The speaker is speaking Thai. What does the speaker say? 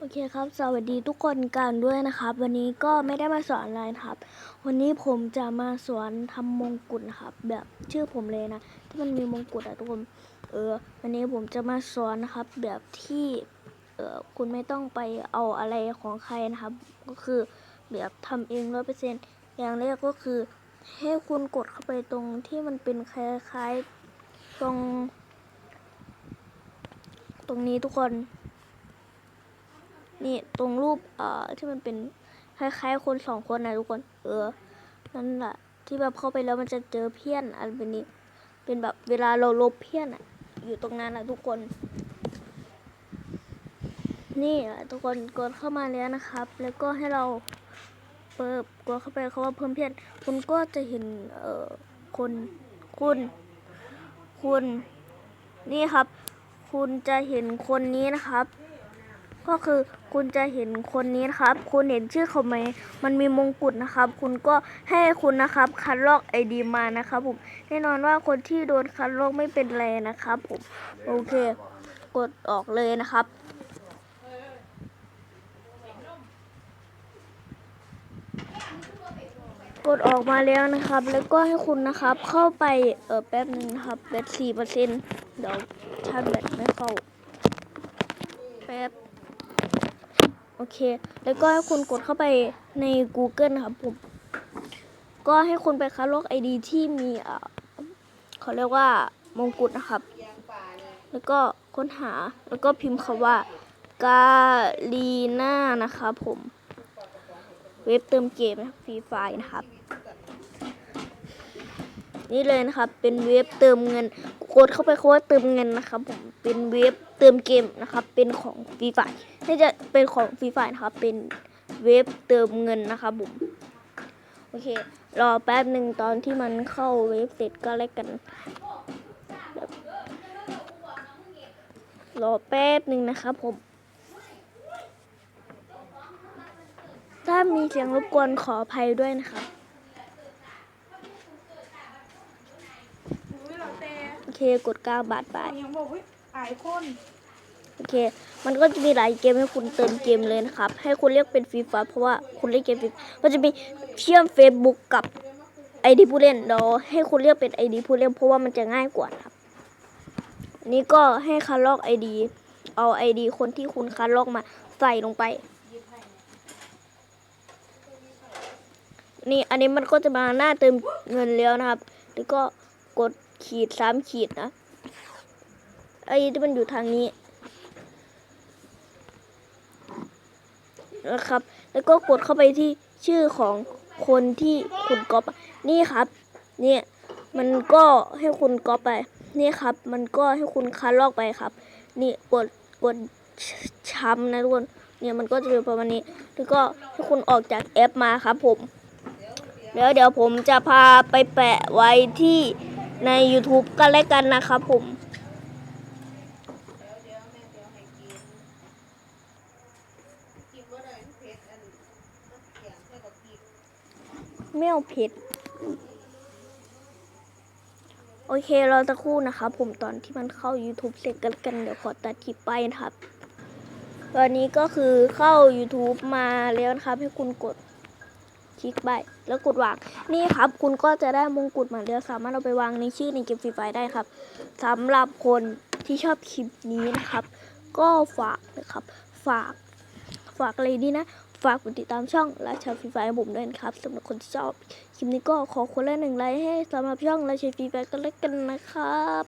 โอเคครับ สวัสดีทุกคนกันด้วยนะครับ วันนี้ก็ไม่ได้มาสอนอะไรนะครับ วันนี้ผมจะมาสอนทำมงกุฎนะครับ แบบชื่อผมเลยนะ ที่มันมีมงกุฎอะทุกคน เออ วันนี้ผมจะมาสอนนะครับ แบบที่ เออคุณไม่ต้องไปเอาอะไรของใครนะครับ ก็คือแบบทำเองร้อยเปอร์เซ็นต์อย่างแรกก็คือ ให้คุณกดเข้าไปตรงที่มันเป็นคล้ายๆตรง ตรงนี้ทุกคน นี่ตรงรูปเอ่อที่มันเป็นคล้ายๆคนสองคนนะทุกคน เออ นั่นแหละที่แบบเข้าไปแล้วมันจะเจอเพี้ยนอันเป็นนี้ เป็นแบบเวลาเราลบเพี้ยนอะอยู่ตรงนั้นนะทุกคน นี่แหละทุกคนกดเข้ามาแล้วนะครับ แล้วก็ให้เราเปิดกดเข้าไปเขาว่าเพิ่มเพี้ยน คุณก็จะเห็นเอ่อคนคุณคุณ นี่ครับ คุณจะเห็นคนนี้นะครับ ก็คือคุณจะเห็นคนนี้นะครับ คุณเห็นชื่อเขาไหมมันมีมงกุฎนะครับ คุณก็ให้คุณนะครับคัดลอกไอดีมานะครับผมแน่นอนว่าคนที่โดนคัดลอกไม่เป็นไรนะครับผมโอเค กดออกเลยนะครับกดออกมาแล้วนะครับ แล้วก็ให้คุณนะครับ เข้าไป เออแป๊บหนึงนะครับแบตสี่เปอร์เซ็นต์เดี๋ยวชาร์จแบตไม่เข้า แป๊บ โอเค แล้วก็ให้คุณกดเข้าไปใน Google นะครับผม ก็ให้คุณไปคัดลอกไอดีที่มีเอ่อเขาเรียกว่ามงกุฎนะครับ แล้วก็ค้นหา แล้วก็พิมพ์คำว่ากาลีน่านะครับผม เว็บเติมเกมฟรีไฟนะครับ นี่เลยนะครับ เป็นเว็บเติมเงิน กดเข้าไปคำว่าเติมเงินนะครับผมเป็นเว็บเติมเกมนะครับ เป็นของฟรีไฟนี่จะเป็นของฟรีไฟนะครับ เป็นเว็บเติมเงินนะครับผมโอเค รอแป๊บหนึ่งตอนที่มันเข้าเว็บเสร็จก็แล้วกัน รอแป๊บหนึ่งนะครับผม ถ้ามีเสียงรบกวนขออภัยด้วยนะครับ อุ้ยเราแต่ โอ เคกดกาบาทไปยังบอกว่าอายคนโอเค มันก็จะมีหลายเกมให้คุณเติมเกมเลยนะครับ ให้คุณเรียกเป็นฟรีไฟเพราะว่าคุณเล่นเกมฟรีมันจะมีเชื่อม Facebook กับไอดีผู้เล่นเดี๋ยวให้คุณเรียกเป็นไอดีผู้เล่นเพราะว่ามันจะง่ายกว่าครับอันนี้ก็ให้คัดลอกไอดีเอาไอดีคนที่คุณคัดลอกมาใส่ลงไป นี่อันนี้มันก็จะมาหน้าเติมเงินแล้วนะครับ แล้วก็กด ขีดสามขีดนะไอ้ที่มันอยู่ทางนี้นะครับ แล้วก็กดเข้าไปที่ชื่อของคนที่คุณก๊อปนี่ครับ เนี่ยมันก็ให้คุณก๊อปไป นี่ครับ มันก็ให้คุณคัดลอกไปครับ นี่กดกดช้ำนะทุกคนเนี่ยมันก็จะเป็นประมาณนี้ แล้วก็ให้คุณออกจากแอปมาครับผมเดี๋ยวเดี๋ยวผมจะพาไปแปะไว้ที่ ใน YouTube กันแล้วกันนะครับผมไม่เอาเผ็ดโอเคเราจะครู่นะครับผมตอนที่มันเข้า YouTube เสร็จกันกันเดี๋ยวขอตัดคลิปไปนะครับ ตอนนี้ก็คือเข้า YouTube มาแล้วนะครับ ให้คุณกด คลิกไปแล้วกดวาง นี่ครับ คุณก็จะได้มงกุฎมาแล้วสามารถเอาไปวางในชื่อในเกมฟรีไฟได้ครับสำหรับคนที่ชอบคลิปนี้นะครับ ก็ฝากนะครับ ฝาก ฝากอะไรดีนะ ฝากกดติดตามช่องราชาฟรีไฟของผมด้วยนะครับสำหรับคนที่ชอบ คลิปนี้ก็ขอคนละหนึ่งไลค์ให้สำหรับช่องราชาฟรีไฟกันแล้วกันนะครับ